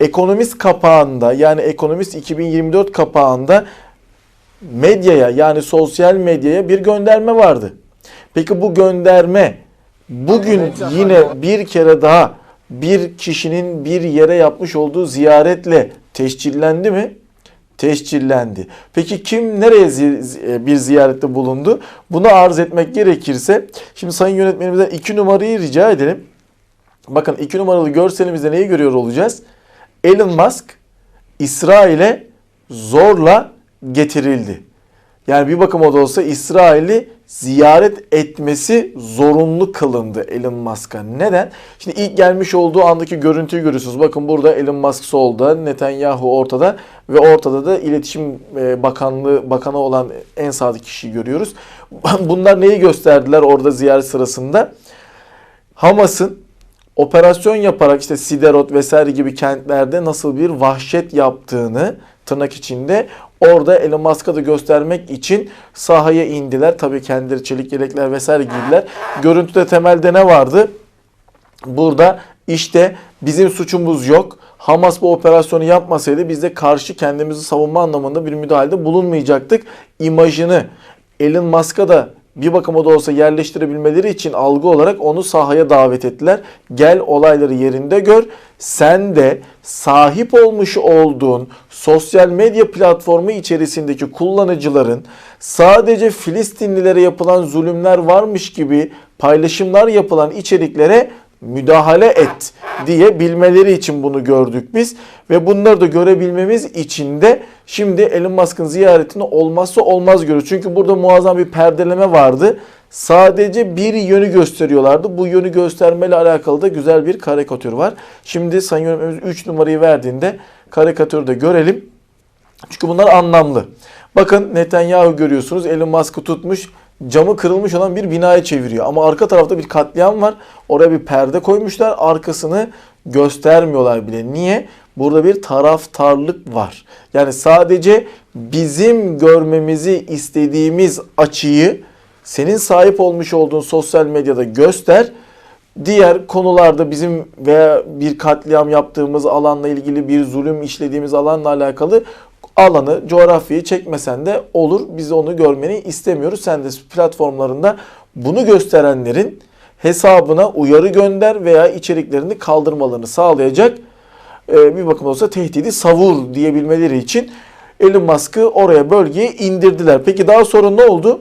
Ekonomist kapağında yani Ekonomist 2024 kapağında medyaya yani sosyal medyaya bir gönderme vardı. Peki bu gönderme bugün yine bir kere daha bir kişinin bir yere yapmış olduğu ziyaretle teşkillendi mi? Teşkillendi. Peki kim nereye zi- e, bir ziyarette bulundu? Bunu arz etmek gerekirse şimdi sayın yönetmenimizden iki numarayı rica edelim. Bakın iki numaralı görselimizde neyi görüyor olacağız? Elon Musk İsrail'e zorla getirildi. Yani bir bakıma da olsa İsrail'i ziyaret etmesi zorunlu kılındı Elon Musk'a. Neden? Şimdi ilk gelmiş olduğu andaki görüntüyü görüyorsunuz. Bakın burada Elon Musk solda, Netanyahu ortada ve ortada da İletişim e, Bakanlığı bakanı olan en sağdaki kişiyi görüyoruz. Bunlar neyi gösterdiler orada ziyaret sırasında? Hamas'ın operasyon yaparak işte Siderot vesaire gibi kentlerde nasıl bir vahşet yaptığını tırnak içinde orada Elon Musk'a da göstermek için sahaya indiler. Tabii kendileri çelik yelekler vesaire giydiler. Görüntüde temelde ne vardı? Burada işte bizim suçumuz yok. Hamas bu operasyonu yapmasaydı biz de karşı kendimizi savunma anlamında bir müdahalede bulunmayacaktık. İmajını Elon Musk'a da bir bakıma da olsa yerleştirebilmeleri için algı olarak onu sahaya davet ettiler. Gel olayları yerinde gör. Sen de sahip olmuş olduğun sosyal medya platformu içerisindeki kullanıcıların sadece Filistinlilere yapılan zulümler varmış gibi paylaşımlar yapılan içeriklere müdahale et diye bilmeleri için bunu gördük biz. Ve bunları da görebilmemiz için de şimdi Elon Musk'ın ziyaretini olmazsa olmaz görüyoruz. Çünkü burada muazzam bir perdeleme vardı. Sadece bir yönü gösteriyorlardı. Bu yönü göstermeyle alakalı da güzel bir karikatür var. Şimdi Sayın Yönetmenimiz 3 numarayı verdiğinde karikatürü de görelim. Çünkü bunlar anlamlı. Bakın Netanyahu görüyorsunuz Elon Musk'ı tutmuş camı kırılmış olan bir binaya çeviriyor. Ama arka tarafta bir katliam var. Oraya bir perde koymuşlar. Arkasını göstermiyorlar bile. Niye? Burada bir taraftarlık var. Yani sadece bizim görmemizi istediğimiz açıyı senin sahip olmuş olduğun sosyal medyada göster. Diğer konularda bizim veya bir katliam yaptığımız alanla ilgili bir zulüm işlediğimiz alanla alakalı alanı, coğrafyayı çekmesen de olur. Biz onu görmeni istemiyoruz. Sen de platformlarında bunu gösterenlerin hesabına uyarı gönder veya içeriklerini kaldırmalarını sağlayacak e, bir bakım olsa tehdidi savur diyebilmeleri için Elon Musk'ı oraya bölgeye indirdiler. Peki daha sonra ne oldu?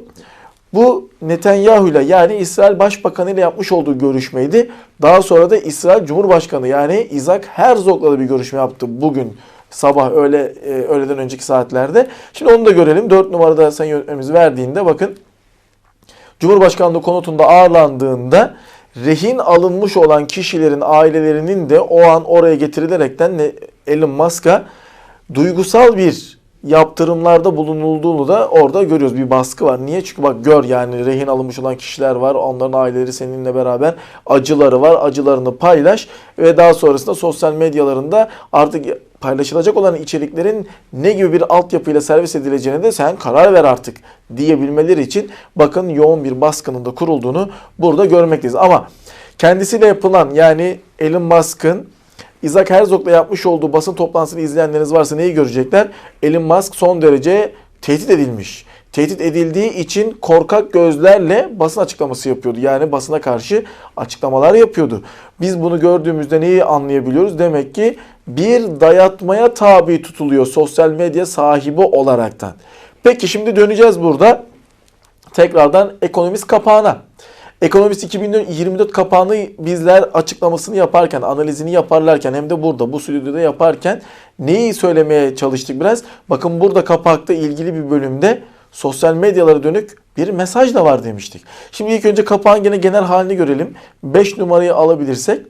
Bu Netanyahu ile yani İsrail Başbakanı ile yapmış olduğu görüşmeydi. Daha sonra da İsrail Cumhurbaşkanı yani Isaac Herzog'la da bir görüşme yaptı bugün sabah öğle e, öğleden önceki saatlerde. Şimdi onu da görelim. 4 numarada sayın yönetmenimiz verdiğinde bakın Cumhurbaşkanlığı konutunda ağırlandığında rehin alınmış olan kişilerin ailelerinin de o an oraya getirilerekten Elon Musk'a duygusal bir yaptırımlarda bulunulduğunu da orada görüyoruz. Bir baskı var. Niye? Çünkü bak gör yani rehin alınmış olan kişiler var. Onların aileleri seninle beraber acıları var. Acılarını paylaş ve daha sonrasında sosyal medyalarında artık paylaşılacak olan içeriklerin ne gibi bir altyapıyla servis edileceğine de sen karar ver artık diyebilmeleri için bakın yoğun bir baskının da kurulduğunu burada görmekteyiz. Ama kendisiyle yapılan yani Elon Musk'ın Isaac Herzog'la yapmış olduğu basın toplantısını izleyenleriniz varsa neyi görecekler? Elon Musk son derece tehdit edilmiş. Tehdit edildiği için korkak gözlerle basın açıklaması yapıyordu. Yani basına karşı açıklamalar yapıyordu. Biz bunu gördüğümüzde neyi anlayabiliyoruz? Demek ki bir dayatmaya tabi tutuluyor sosyal medya sahibi olaraktan. Peki şimdi döneceğiz burada tekrardan ekonomist kapağına. Ekonomist 2024 kapağını bizler açıklamasını yaparken, analizini yaparlarken hem de burada bu stüdyoda yaparken neyi söylemeye çalıştık biraz? Bakın burada kapakta ilgili bir bölümde sosyal medyalara dönük bir mesaj da var demiştik. Şimdi ilk önce kapağın gene genel halini görelim. 5 numarayı alabilirsek.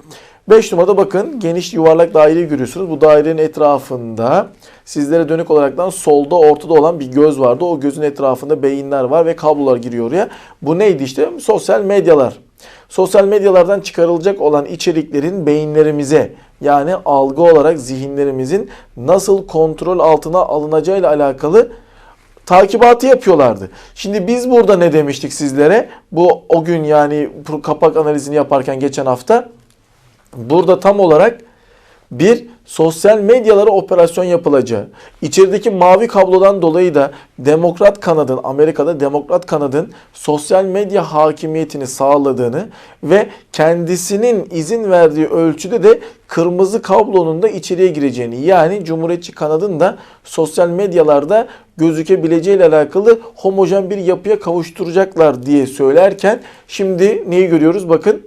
5 numarada bakın geniş yuvarlak daireyi görüyorsunuz. Bu dairenin etrafında sizlere dönük olaraktan solda ortada olan bir göz vardı. O gözün etrafında beyinler var ve kablolar giriyor oraya. Bu neydi işte? Sosyal medyalar. Sosyal medyalardan çıkarılacak olan içeriklerin beyinlerimize yani algı olarak zihinlerimizin nasıl kontrol altına alınacağıyla alakalı takibatı yapıyorlardı. Şimdi biz burada ne demiştik sizlere? Bu o gün yani kapak analizini yaparken geçen hafta burada tam olarak bir sosyal medyalara operasyon yapılacağı, içerideki mavi kablodan dolayı da demokrat kanadın, Amerika'da demokrat kanadın sosyal medya hakimiyetini sağladığını ve kendisinin izin verdiği ölçüde de kırmızı kablonun da içeriye gireceğini yani Cumhuriyetçi kanadın da sosyal medyalarda gözükebileceğiyle alakalı homojen bir yapıya kavuşturacaklar diye söylerken şimdi neyi görüyoruz? Bakın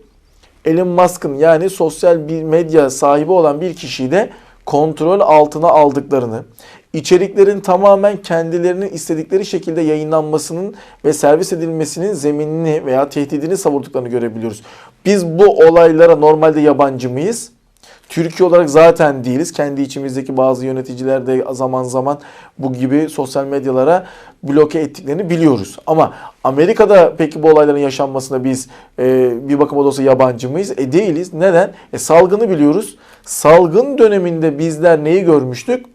Elon Musk'ın yani sosyal bir medya sahibi olan bir kişiyi de kontrol altına aldıklarını, içeriklerin tamamen kendilerinin istedikleri şekilde yayınlanmasının ve servis edilmesinin zeminini veya tehdidini savurduklarını görebiliyoruz. Biz bu olaylara normalde yabancı mıyız? Türkiye olarak zaten değiliz. Kendi içimizdeki bazı yöneticiler de zaman zaman bu gibi sosyal medyalara bloke ettiklerini biliyoruz. Ama Amerika'da peki bu olayların yaşanmasına biz e, bir bakıma da olsa yabancı mıyız? E değiliz. Neden? E salgını biliyoruz. Salgın döneminde bizler neyi görmüştük?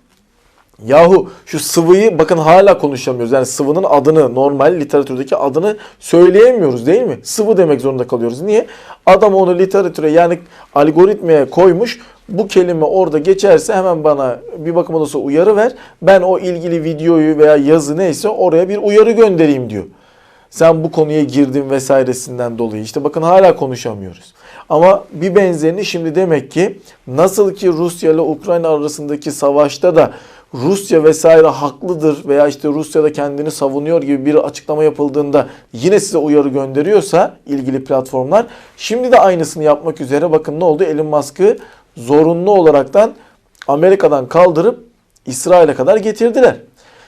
Yahu şu sıvıyı bakın hala konuşamıyoruz. Yani sıvının adını normal literatürdeki adını söyleyemiyoruz değil mi? Sıvı demek zorunda kalıyoruz. Niye? Adam onu literatüre yani algoritmaya koymuş. Bu kelime orada geçerse hemen bana bir bakıma olsa uyarı ver. Ben o ilgili videoyu veya yazı neyse oraya bir uyarı göndereyim diyor. Sen bu konuya girdin vesairesinden dolayı. İşte bakın hala konuşamıyoruz. Ama bir benzerini şimdi demek ki nasıl ki Rusya ile Ukrayna arasındaki savaşta da Rusya vesaire haklıdır veya işte Rusya da kendini savunuyor gibi bir açıklama yapıldığında yine size uyarı gönderiyorsa ilgili platformlar şimdi de aynısını yapmak üzere bakın ne oldu Elon Musk'ı zorunlu olaraktan Amerika'dan kaldırıp İsrail'e kadar getirdiler.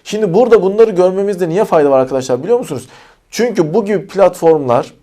Şimdi burada bunları görmemizde niye fayda var arkadaşlar biliyor musunuz? Çünkü bu gibi platformlar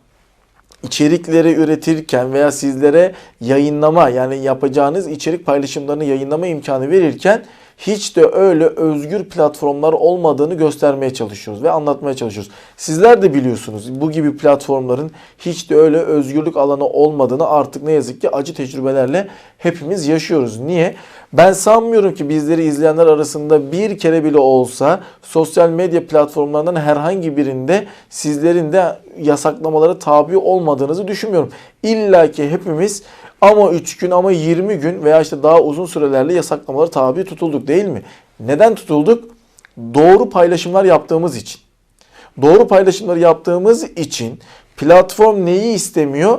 içerikleri üretirken veya sizlere yayınlama yani yapacağınız içerik paylaşımlarını yayınlama imkanı verirken hiç de öyle özgür platformlar olmadığını göstermeye çalışıyoruz ve anlatmaya çalışıyoruz. Sizler de biliyorsunuz bu gibi platformların hiç de öyle özgürlük alanı olmadığını artık ne yazık ki acı tecrübelerle hepimiz yaşıyoruz. Niye? Ben sanmıyorum ki bizleri izleyenler arasında bir kere bile olsa sosyal medya platformlarından herhangi birinde sizlerin de yasaklamalara tabi olmadığınızı düşünmüyorum. İlla ki hepimiz ama 3 gün ama 20 gün veya işte daha uzun sürelerle yasaklamalara tabi tutulduk değil mi? Neden tutulduk? Doğru paylaşımlar yaptığımız için. Doğru paylaşımları yaptığımız için platform neyi istemiyor?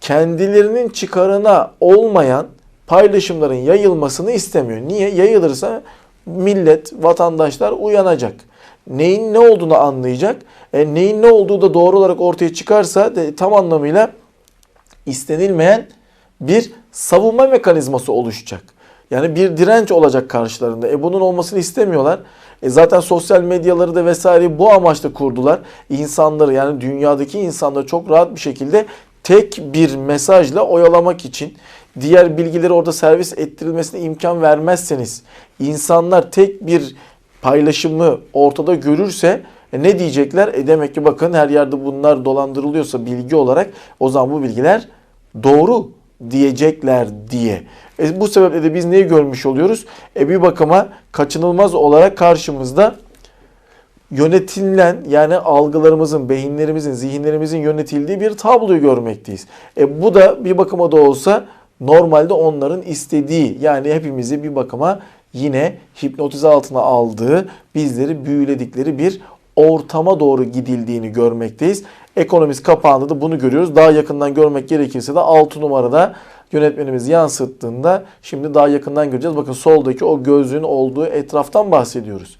Kendilerinin çıkarına olmayan paylaşımların yayılmasını istemiyor. Niye? Yayılırsa millet, vatandaşlar uyanacak. Neyin ne olduğunu anlayacak. E, neyin ne olduğu da doğru olarak ortaya çıkarsa de, tam anlamıyla istenilmeyen bir savunma mekanizması oluşacak. Yani bir direnç olacak karşılarında. E bunun olmasını istemiyorlar. E zaten sosyal medyaları da vesaire bu amaçla kurdular. İnsanları yani dünyadaki insanları çok rahat bir şekilde tek bir mesajla oyalamak için diğer bilgileri orada servis ettirilmesine imkan vermezseniz insanlar tek bir paylaşımı ortada görürse e ne diyecekler? E demek ki bakın her yerde bunlar dolandırılıyorsa bilgi olarak o zaman bu bilgiler doğru diyecekler diye. E bu sebeple de biz neyi görmüş oluyoruz? E bir bakıma kaçınılmaz olarak karşımızda yönetilen yani algılarımızın, beyinlerimizin, zihinlerimizin yönetildiği bir tabloyu görmekteyiz. E bu da bir bakıma da olsa normalde onların istediği yani hepimizi bir bakıma yine hipnotize altına aldığı, bizleri büyüledikleri bir ortama doğru gidildiğini görmekteyiz. Ekonomist kapağında da bunu görüyoruz. Daha yakından görmek gerekirse de 6 numarada yönetmenimiz yansıttığında şimdi daha yakından göreceğiz. Bakın soldaki o gözlüğün olduğu etraftan bahsediyoruz.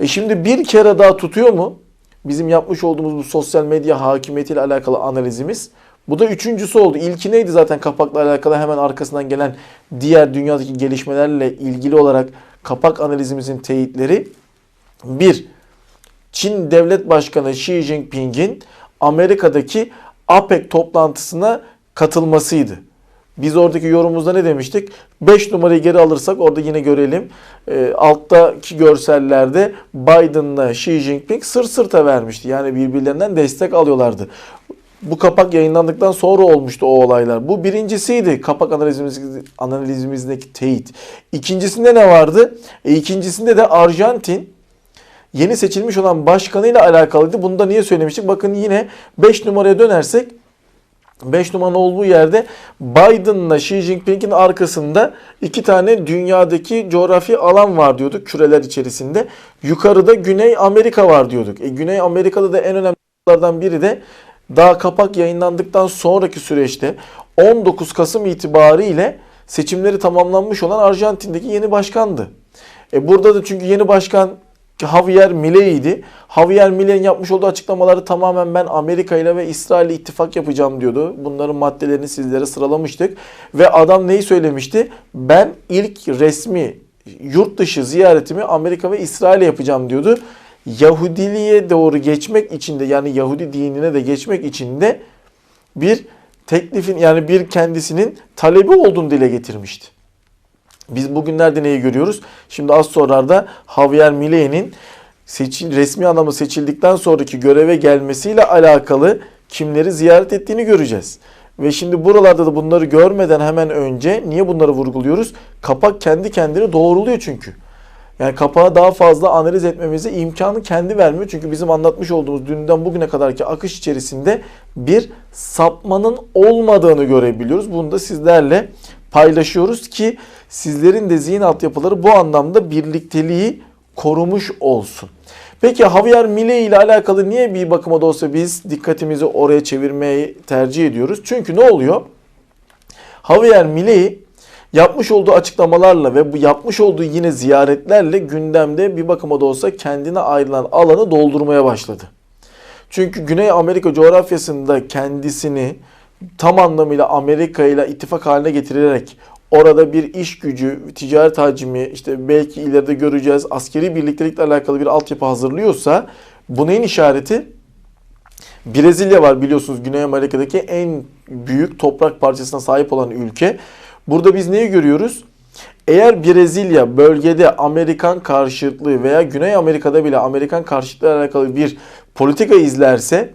E şimdi bir kere daha tutuyor mu? Bizim yapmış olduğumuz bu sosyal medya hakimiyetiyle alakalı analizimiz. Bu da üçüncüsü oldu. İlki neydi zaten kapakla alakalı hemen arkasından gelen diğer dünyadaki gelişmelerle ilgili olarak kapak analizimizin teyitleri. Bir, Çin Devlet Başkanı Xi Jinping'in Amerika'daki APEC toplantısına katılmasıydı. Biz oradaki yorumumuzda ne demiştik? 5 numarayı geri alırsak orada yine görelim. E, alttaki görsellerde Biden'la Xi Jinping sır sırta vermişti. Yani birbirlerinden destek alıyorlardı. Bu kapak yayınlandıktan sonra olmuştu o olaylar. Bu birincisiydi kapak analizimiz, analizimizdeki teyit. İkincisinde ne vardı? E, ikincisinde de Arjantin yeni seçilmiş olan başkanıyla alakalıydı. Bunu da niye söylemiştik? Bakın yine 5 numaraya dönersek 5 numara olduğu yerde Biden'la Xi Jinping'in arkasında iki tane dünyadaki coğrafi alan var diyorduk küreler içerisinde. Yukarıda Güney Amerika var diyorduk. E, Güney Amerika'da da en önemli biri de daha kapak yayınlandıktan sonraki süreçte 19 Kasım itibariyle seçimleri tamamlanmış olan Arjantin'deki yeni başkandı. E burada da çünkü yeni başkan Javier Milei'ydi. Javier Milei'nin yapmış olduğu açıklamaları tamamen ben Amerika ile ve İsrail ile ittifak yapacağım diyordu. Bunların maddelerini sizlere sıralamıştık. Ve adam neyi söylemişti? Ben ilk resmi yurt dışı ziyaretimi Amerika ve İsrail'e yapacağım diyordu. Yahudiliğe doğru geçmek için de yani Yahudi dinine de geçmek için de bir teklifin yani bir kendisinin talebi olduğunu dile getirmişti. Biz bugünlerde neyi görüyoruz? Şimdi az sonralarda Javier Milei'nin seçil, resmi anlamda seçildikten sonraki göreve gelmesiyle alakalı kimleri ziyaret ettiğini göreceğiz. Ve şimdi buralarda da bunları görmeden hemen önce niye bunları vurguluyoruz? Kapak kendi kendini doğruluyor çünkü. Yani kapağı daha fazla analiz etmemize imkanı kendi vermiyor. Çünkü bizim anlatmış olduğumuz dünden bugüne kadarki akış içerisinde bir sapmanın olmadığını görebiliyoruz. Bunu da sizlerle paylaşıyoruz ki sizlerin de zihin altyapıları bu anlamda birlikteliği korumuş olsun. Peki Javier Milei ile alakalı niye bir bakıma da olsa biz dikkatimizi oraya çevirmeyi tercih ediyoruz? Çünkü ne oluyor? Javier Milei yapmış olduğu açıklamalarla ve bu yapmış olduğu yine ziyaretlerle gündemde bir bakıma da olsa kendine ayrılan alanı doldurmaya başladı. Çünkü Güney Amerika coğrafyasında kendisini tam anlamıyla Amerika ile ittifak haline getirerek orada bir iş gücü, ticaret hacmi, işte belki ileride göreceğiz askeri birliktelikle alakalı bir altyapı hazırlıyorsa bu neyin işareti? Brezilya var biliyorsunuz Güney Amerika'daki en büyük toprak parçasına sahip olan ülke. Burada biz neyi görüyoruz? Eğer Brezilya bölgede Amerikan karşıtlığı veya Güney Amerika'da bile Amerikan karşıtlığı alakalı bir politika izlerse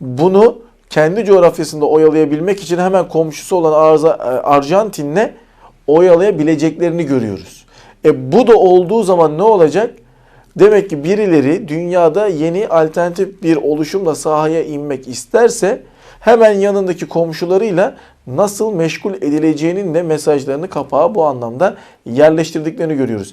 bunu kendi coğrafyasında oyalayabilmek için hemen komşusu olan Arjantin'le oyalayabileceklerini görüyoruz. E bu da olduğu zaman ne olacak? Demek ki birileri dünyada yeni alternatif bir oluşumla sahaya inmek isterse hemen yanındaki komşularıyla nasıl meşgul edileceğinin de mesajlarını kapağa bu anlamda yerleştirdiklerini görüyoruz.